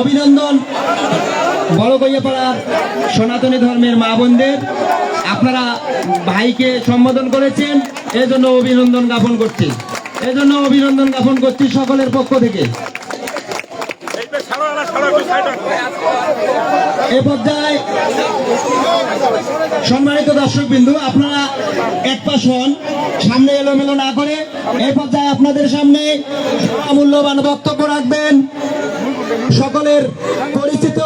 অভিনন্দন বড় পাড়ার সনাতনী ধর্মের মা বোনদের। আপনারা ভাইকে সম্বোধন করেছেন, এজন্য অভিনন্দন জ্ঞাপন করছি। এজন্য অভিনন্দন জ্ঞাপন করছি সকলের পক্ষ থেকে। এ পর্যায়ে সম্মানিত দর্শক বিন্দু আপনারা এক পাশ হন। সামনে এলোমেলো না করে এই পর্যায়ে আপনাদের সামনে মূল্যবান বক্তব্য রাখবেন। সকলের পরিচিত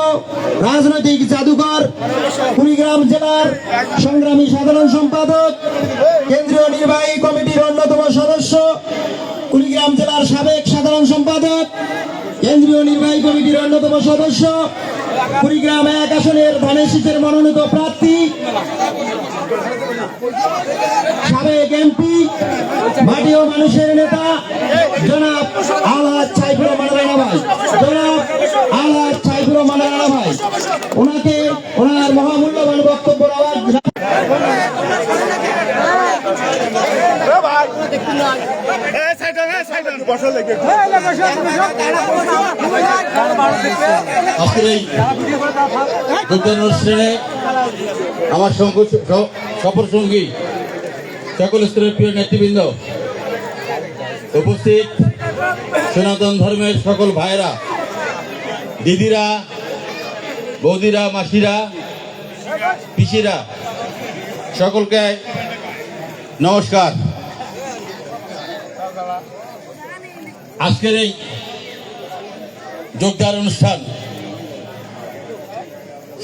রাজনৈতিক জাদুঘর, কুড়িগ্রাম জেলার সংগ্রামী সাধারণ সম্পাদক, কেন্দ্রীয় নির্বাহী কমিটির অন্যতম সদস্য, কুড়িগ্রাম জেলার সাবেক সাধারণ সম্পাদক, কেন্দ্রীয় নির্বাহী কমিটির অন্যতম সদস্য, কুড়িগ্রাম এক আসনের ধানের শীতের মনোনীত প্রার্থী সাবেক এমপি মাটি ও মানুষের নেতা, জনাব আলহাজ ছাইফুর রহমান রানা ভাই। জনাব আলহাজ ছাইফুর রহমান রানা ভাই, ওনাকে ওনার মহামূল্যবান বক্তব্য আওয়াজ অনুষ্ঠানে আমার সফর সঙ্গী সকল স্তরের প্রিয় নেতৃবৃন্দ, উপস্থিত সনাতন ধর্মের সকল ভাইরা দিদিরা, বৌদিরা, মাসিরা, পিসিরা, সকলকে নমস্কার। আজকের এই যোগদান অনুষ্ঠান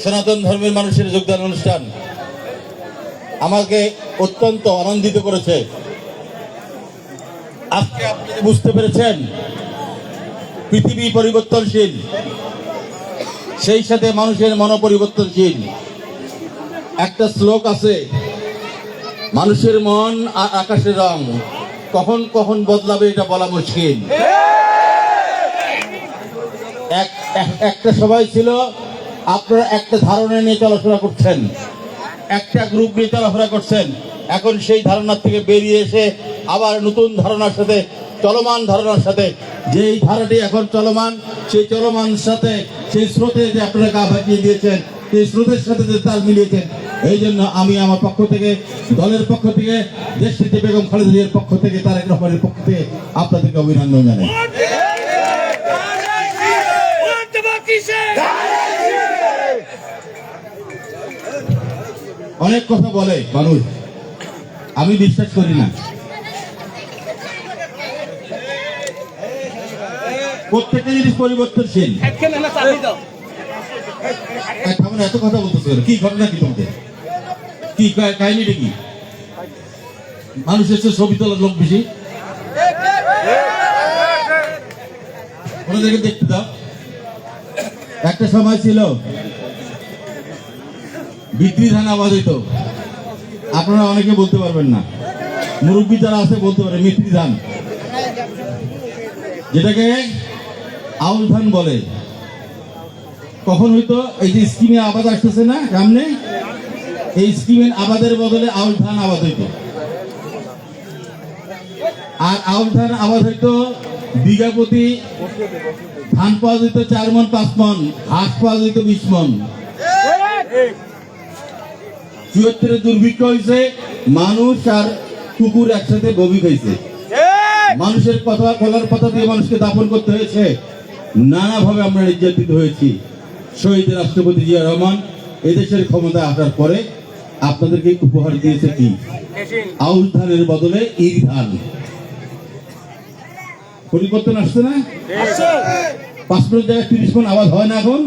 সনাতন ধর্মের মানুষের যোগদান অনুষ্ঠান আমাকে অত্যন্ত আনন্দিত করেছে। আজকে আপনি বুঝতে পেরেছেন, পৃথিবী পরিবর্তনশীল, সেই সাথে মানুষের মন পরিবর্তনশীল। একটা শ্লোক আছে, মানুষের মন আর আকাশের রং কখন কখন বদলাবে এটা বলা মুশকিল। এক এক- একটা সবাই ছিল আপনারা একটা ধারণা নিয়ে চলাফেরা করছেন। একটা গ্রুপ নিয়ে চলাফেরা করছেন। এখন সেই ধারণার থেকে বেরিয়ে এসে আবার নতুন ধারণার সাথে, চলমান ধারণার সাথে, যেই ধারাটি এখন চলমান, সেই চলমান সাথে, সেই স্রোতে যে আপনারা গা ভাসিয়ে দিয়েছেন, সেই স্রোতের সাথে যে তাল মিলিয়েছেন, এই জন্য আমি আমার পক্ষ থেকে, দলের পক্ষ থেকে, দেশ নেত্রী বেগম খালেদা জিয়ার পক্ষ থেকে, তারেক রহমানের পক্ষ থেকে আপনাদেরকে অভিনন্দন জানাই। অনেক কথা বলে মানুষ আমি বিশ্বাস করি না। প্রত্যেকটা জিনিস পরিবর্তনশীল। এত কথা বলতেছে কেন? কি ঘটনা কি তোমাদের? কি কাহিনীটা কি? মানুষের চেয়ে ছবি তোলার লোক বেশি? দেখতে দাও। একটা সময় ছিল বিক্রি ধান আওয়াজ হইতো। আপনারা অনেকে বলতে পারবেন না। মুরব্বী যারা আছে, বলতে পারে মিত্রি ধান। যেটাকে আউল ধান বলে। কখন হইতো? এই যে স্কিমে আবাদ আসতেছে না, সামনে? এই স্কিমের আবাদের বদলে আউল ধান আবাদ হইতো। আর আউল ধান আবাদ হইতো বিঘা প্রতি ধান পাওয়া যেত চার মন, পাঁচ মন, হাঁস পাওয়া যেত বিশ মন। চুয়াত্তরে দুর্ভিক্ষ হয়েছে মানুষ আর কুকুর একসাথে বমি খাইছে। মানুষের কথা কলার পাতা দিয়ে মানুষকে দাপন করতে হয়েছে। নানাভাবে আমরা নির্যাতিত হয়েছি। শহীদ রাষ্ট্রপতি জিয়া রহমান এদেশের ক্ষমতা আসার পরে আপনাদেরকে উপহার দিয়েছে কি? আউশ ধানের বদলে ইর ধান। পরিবর্তন আসছে না? পাঁচ মিনিট জায়গায় তিরিশ মন আওয়াজ হয় না এখন?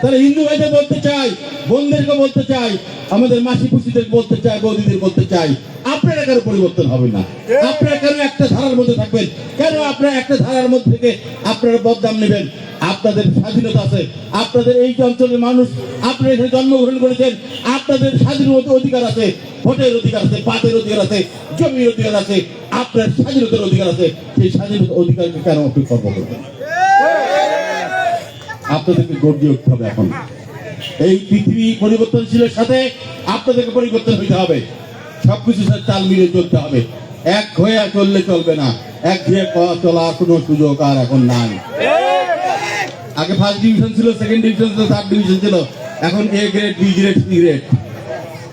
তাহলে হিন্দু ভাইদের বলতে চাই বোনদেরকে বলতে চাই আমাদের মাসি পুষিদের বলতে চাই বৌদিদের বলতে চাই আপনারা কেন পরিবর্তন হবে না। আপনারা কেন একটা ধারার মধ্যে থাকবেন? কেন আপনারা একটা ধারার মধ্যে থেকে আপনারা বদনাম নেবেন? আপনাদের স্বাধীনতা আছে আপনাদের এই অঞ্চলের মানুষ আপনারা এখানে জন্মগ্রহণ করেছেন আপনাদের স্বাধীনতা অধিকার আছে ভোটের অধিকার আছে পাতের অধিকার আছে জমির অধিকার আছে আপনার স্বাধীনতার অধিকার আছে সেই স্বাধীনতা অধিকারকে কেন আপনি কর্ম করবেন আপনাদেরকে গর্জে উঠতে হবে এখন। এই পৃথিবী পরিবর্তনশীলের সাথে আপনাদেরকে পরিবর্তন হইতে হবে। সবকিছুর সাথে তাল মিলিয়ে চলতে হবে। এক হয়ে চললে চলবে না। এক হয়ে চলার কোনো সুযোগ আর এখন নাই। আগে ফার্স্ট ডিভিশন ছিল সেকেন্ড ডিভিশন ছিল থার্ড ডিভিশন ছিল। এখন A grade B grade C grade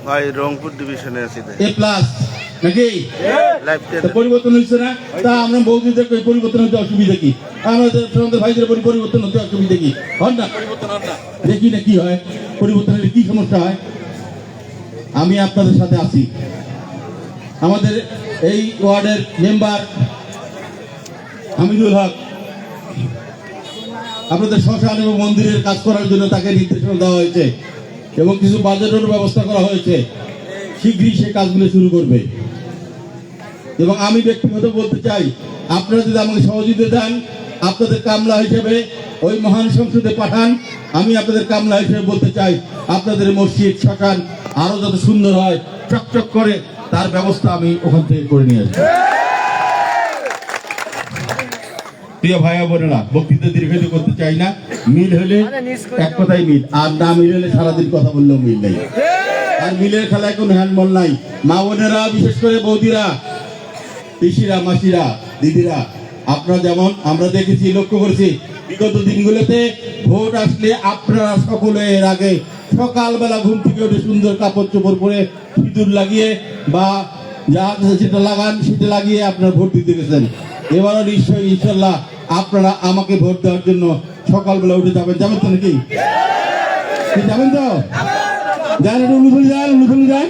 ভাই রংপুর ডিভিশনে আছি এ প্লাস নাকি? পরিবর্তন হচ্ছে না? তা আমরা বৌদিদের পরিবর্তন হতে অসুবিধা কি? আমাদের ভাইদের পরিবর্তন হতে অসুবিধা কি হন না? দেখি না কি হয়? পরিবর্তন কি সমস্যা হয়? আমি আপনাদের সাথে আছি। আমাদের এই ওয়ার্ডের মেম্বার হামিদুল হক। আপনাদের শ্মশান এবং মন্দিরের কাজ করার জন্য তাকে নির্দেশনা দেওয়া হয়েছে এবং কিছু বাজেটের ব্যবস্থা করা হয়েছে। শীঘ্রই সে কাজগুলো শুরু করবে। এবং আমি ব্যক্তিগত বলতে চাই, আপনারা যদি আমাকে সহযোগিতা দেন আপনাদের কামলা হিসেবে ওই মহান সংসদে পাঠান। আমি আপনাদের কামলা হিসেবে বলতে চাই আপনাদের মসজিদ শ্মশান আরও যত সুন্দর হয় চকচক করে তার ব্যবস্থা আমি ওখান থেকে করে নিয়ে আসব। প্রিয় ভাইয়া বোনেরা বক্তৃতা দীর্ঘায়িত করতে চাই না। মিল হলে এক কথাই মিল আর না মিল হলে সারাদিন কথা বললেও মিল নেই। আর মিলের খেলায় কোনো হ্যান্ডবল নাই। মা বোনেরা বিশেষ করে বৌদিরা পিসিরা মাসিরা দিদিরা আপনারা যেমন, আমরা দেখেছি, লক্ষ্য করেছি, বিগত দিনগুলোতে ভোট আসলে আপনারা সকলে এর আগে সকালবেলা ঘুম থেকে উঠে সুন্দর কাপড় চোপড় পরে সিঁদুর লাগিয়ে বা যা সেটা লাগান, সেটা লাগিয়ে আপনারা ভোট দিতে গেছেন। এবারও নিশ্চয়ই, ইনশাল্লাহ, আপনারা আমাকে ভোট দেওয়ার জন্য সকালবেলা উঠে যাবেন। যাবেন তো নাকি? যাবেন তো? যান, একটু উলুফুলি যান উলুফুলি যান।